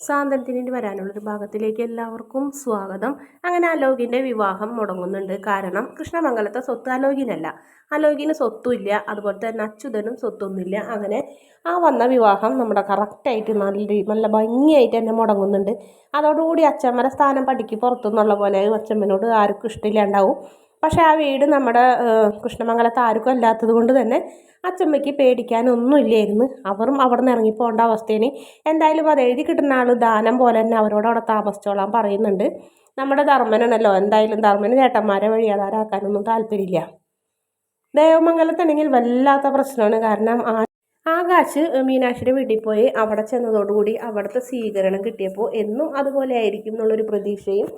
സാന്ത്വനത്തിന് വരാനുള്ളൊരു ഭാഗത്തിലേക്ക് എല്ലാവർക്കും സ്വാഗതം. അങ്ങനെ അലോകിന്റെ വിവാഹം മുടങ്ങുന്നുണ്ട്. കാരണം കൃഷ്ണമംഗലത്തെ സ്വത്ത് അലോകിനല്ല. അലോകിന് സ്വത്തുമില്ല. അതുപോലെ തന്നെ അച്യുതനും സ്വത്തൊന്നുമില്ല. അങ്ങനെ ആ വന്ന വിവാഹം നമ്മുടെ കറക്റ്റായിട്ട് നല്ല നല്ല ഭംഗിയായിട്ട് തന്നെ മുടങ്ങുന്നുണ്ട്. അതോടുകൂടി അച്ഛമ്മയുടെ സ്ഥാനം പഠിക്ക് പുറത്തുനിന്നുള്ള പോലെ അച്ഛമ്മനോട് ആർക്കും ഇഷ്ടമില്ലാണ്ടാവും. പക്ഷേ ആ വീട് നമ്മുടെ കൃഷ്ണമംഗലത്ത് ആർക്കും അല്ലാത്തത് കൊണ്ട് തന്നെ അച്ചമ്മയ്ക്ക് പേടിക്കാനൊന്നുമില്ലായിരുന്നു. അവരും അവിടെ നിന്ന് ഇറങ്ങിപ്പോകേണ്ട അവസ്ഥയാണ് എന്തായാലും അത് എഴുതി കിട്ടുന്ന ആൾ ദാനം പോലെ തന്നെ അവരോട് അവിടെ താമസിച്ചോളാൻ പറയുന്നുണ്ട്. നമ്മുടെ ധർമ്മനാണല്ലോ. എന്തായാലും ധർമ്മന് ചേട്ടന്മാരെ വഴി അതാരാക്കാനൊന്നും താല്പര്യമില്ല. ദേവമംഗലത്താണെങ്കിൽ വല്ലാത്ത പ്രശ്നമാണ്. കാരണം ആകാശ് മീനാക്ഷിയുടെ വീട്ടിൽ പോയി അവിടെ ചെന്നതോടുകൂടി അവിടുത്തെ സ്വീകരണം കിട്ടിയപ്പോൾ എന്നും അതുപോലെ ആയിരിക്കും എന്നുള്ളൊരു പ്രതീക്ഷയും.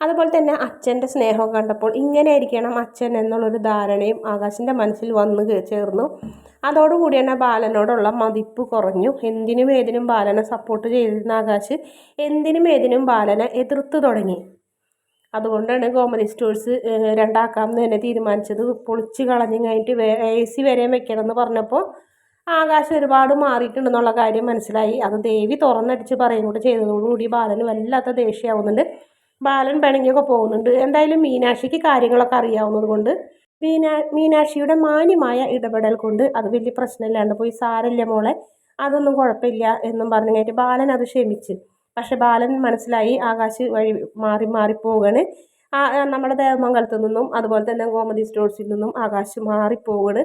അതുപോലെ തന്നെ അച്ഛന്റെ സ്നേഹം കണ്ടപ്പോൾ ഇങ്ങനെ ആയിരിക്കണം അച്ഛൻ എന്നുള്ളൊരു ധാരണയും ആകാശിന്റെ മനസ്സിൽ വന്ന് ചേർന്നു. അതോടുകൂടി തന്നെ ബാലനോടുള്ള മതിപ്പ് കുറഞ്ഞു. എന്തിനും ഏതിനും ബാലനെ സപ്പോർട്ട് ചെയ്തിരുന്ന ആകാശ് എന്തിനും ഏതിനും ബാലനെ എതിർത്ത് തുടങ്ങി. അതുകൊണ്ടാണ് കോമഡി സ്റ്റോഴ്സ് രണ്ടാക്കാമെന്ന് തന്നെ തീരുമാനിച്ചത്. പൊളിച്ച് കളഞ്ഞു കഴിഞ്ഞിട്ട് എ സി വരെയും വെക്കണം എന്ന് പറഞ്ഞപ്പോൾ ആകാശം ഒരുപാട് മാറിയിട്ടുണ്ടെന്നുള്ള കാര്യം മനസ്സിലായി. അത് ദേവി തുറന്നടിച്ച് പറയും. കൂടെ ചെയ്തതോടുകൂടി ബാലന് വല്ലാത്ത ദേഷ്യമാവുന്നുണ്ട്. ബാലൻ പിണങ്ങിയൊക്കെ പോകുന്നുണ്ട്. എന്തായാലും മീനാക്ഷിക്ക് കാര്യങ്ങളൊക്കെ അറിയാവുന്നത് കൊണ്ട് മീനാ മീനാക്ഷിയുടെ മാന്യമായ ഇടപെടൽ കൊണ്ട് അത് വലിയ പ്രശ്നമില്ലാണ്ട് പോയി സാരല്ല മോളെ അതൊന്നും കുഴപ്പമില്ല എന്നും പറഞ്ഞു കഴിഞ്ഞിട്ട് ബാലൻ അത് ക്ഷമിച്ച്. പക്ഷെ ബാലൻ മനസ്സിലായി ആകാശ് വഴി മാറി മാറി പോവുകയാണ് നമ്മുടെ ദേവമംഗലത്തു നിന്നും അതുപോലെ തന്നെ ഗോമതി സ്റ്റോഴ്സിൽ നിന്നും ആകാശ് മാറിപ്പോവുകയാണ്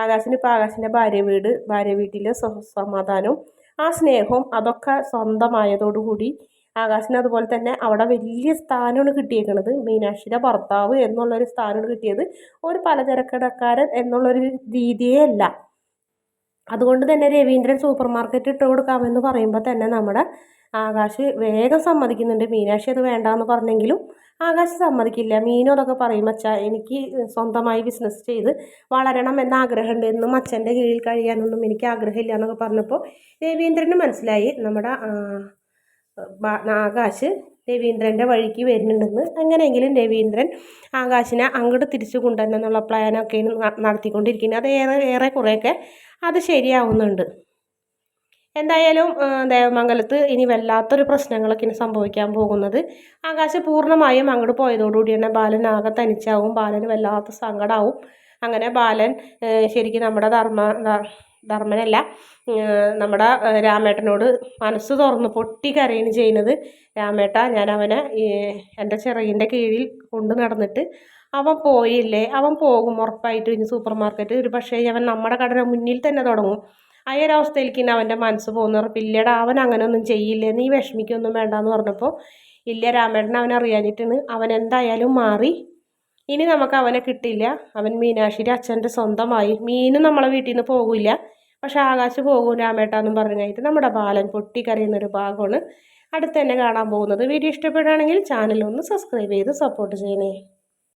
ആകാശിന് ഇപ്പോൾ ആകാശിന്റെ ഭാര്യ വീട് ഭാര്യ വീട്ടിലെ സമാധാനവും ആ സ്നേഹവും അതൊക്കെ സ്വന്തമായതോടുകൂടി ആകാശിന് അതുപോലെ തന്നെ അവിടെ വലിയ സ്ഥാനമാണ് കിട്ടിയേക്കുന്നത് മീനാക്ഷിയുടെ ഭർത്താവ് എന്നുള്ളൊരു സ്ഥാനമാണ് കിട്ടിയത്. ഒരു പലചരക്കടക്കാരൻ എന്നുള്ളൊരു രീതിയേ അല്ല. അതുകൊണ്ട് തന്നെ രവീന്ദ്രൻ സൂപ്പർ മാർക്കറ്റ് ഇട്ട് കൊടുക്കാമെന്ന് പറയുമ്പോൾ തന്നെ നമ്മുടെ ആകാശ് വേഗം സമ്മതിക്കുന്നുണ്ട്. മീനാക്ഷി അത് വേണ്ടാന്ന് പറഞ്ഞെങ്കിലും ആകാശ് സമ്മതിക്കില്ല. മീനു അതൊക്കെ പറയും അച്ഛ എനിക്ക് സ്വന്തമായി ബിസിനസ് ചെയ്ത് വളരണം എന്ന ആഗ്രഹമുണ്ട്. എന്നും അച്ഛന്റെ കീഴിൽ കഴിയാനൊന്നും എനിക്ക് ആഗ്രഹമില്ല എന്നൊക്കെ പറഞ്ഞപ്പോൾ രവീന്ദ്രന് മനസ്സിലായി. നമ്മുടെ ആകാശ് രവീന്ദ്രന്റെ വഴിക്ക് വരുന്നുണ്ടെന്ന്. എങ്ങനെയെങ്കിലും രവീന്ദ്രൻ ആകാശിനെ അങ്ങോട്ട് തിരിച്ചു കൊണ്ടുവരണം പ്ലാനൊക്കെയാണ് നടത്തിക്കൊണ്ടിരിക്കുന്നത്. അത് ഏറെ ഏറെ കുറേയൊക്കെ അത് ശരിയാവുന്നുണ്ട്. എന്തായാലും ദേവമംഗലത്ത് ഇനി വല്ലാത്തൊരു പ്രശ്നങ്ങളൊക്കെ ഇനി സംഭവിക്കാൻ പോകുന്നത്. ആകാശ പൂർണമായും അങ്ങോട്ട് പോയതോടുകൂടി തന്നെ ബാലൻ ആകെ തനിച്ചാവും ബാലന് വല്ലാത്ത സങ്കടമാവും അങ്ങനെ ബാലൻ ശരിക്കും നമ്മുടെ ധർമ്മ ധർമ്മനല്ല നമ്മുടെ രാമേട്ടനോട് മനസ്സ് തുറന്ന് പൊട്ടി കരയാണ് ചെയ്യുന്നത്. രാമേട്ട ഞാൻ അവനെ എന്റെ ചിറകിന്റെ കീഴിൽ കൊണ്ടു നടന്നിട്ട് അവൻ പോയില്ലേ? അവൻ പോകും ഉറപ്പായിട്ടും ഇനി സൂപ്പർ മാർക്കറ്റ് ഒരു പക്ഷേ അവൻ നമ്മുടെ കടയുടെ മുന്നിൽ തന്നെ തുടങ്ങും. ആ ഒരു അവസ്ഥയിലേക്ക് ഇനി അവന്റെ മനസ്സ് പോകുന്ന. ഉറപ്പില്ലടാ അവൻ അങ്ങനെയൊന്നും ചെയ്യില്ലേ? നീ വിഷമിക്കൊന്നും വേണ്ടെന്ന് പറഞ്ഞപ്പോൾ ഇല്ല രാമേട്ടൻ അവൻ അറിയാഞ്ഞിട്ടാണ്. അവൻ എന്തായാലും മാറി. ഇനി നമുക്ക് അവനെ കിട്ടില്ല അവൻ മീനാക്ഷിയുടെ അച്ഛന്റെ സ്വന്തമായി. മീനും നമ്മളെ വീട്ടിൽ നിന്ന് പോകില്ല. പക്ഷെ ആകാശ് പോകും രാമേട്ടാന്നും പറഞ്ഞു കഴിഞ്ഞിട്ട്. നമ്മുടെ ബാലൻ പൊട്ടിക്കരയുന്നൊരു ഭാഗമാണ് അടുത്ത് തന്നെ കാണാൻ പോകുന്നത്. വീഡിയോ ഇഷ്ടപ്പെടുകയാണെങ്കിൽ ചാനൽ ഒന്ന് സബ്സ്ക്രൈബ് ചെയ്ത് സപ്പോർട്ട് ചെയ്യണേ.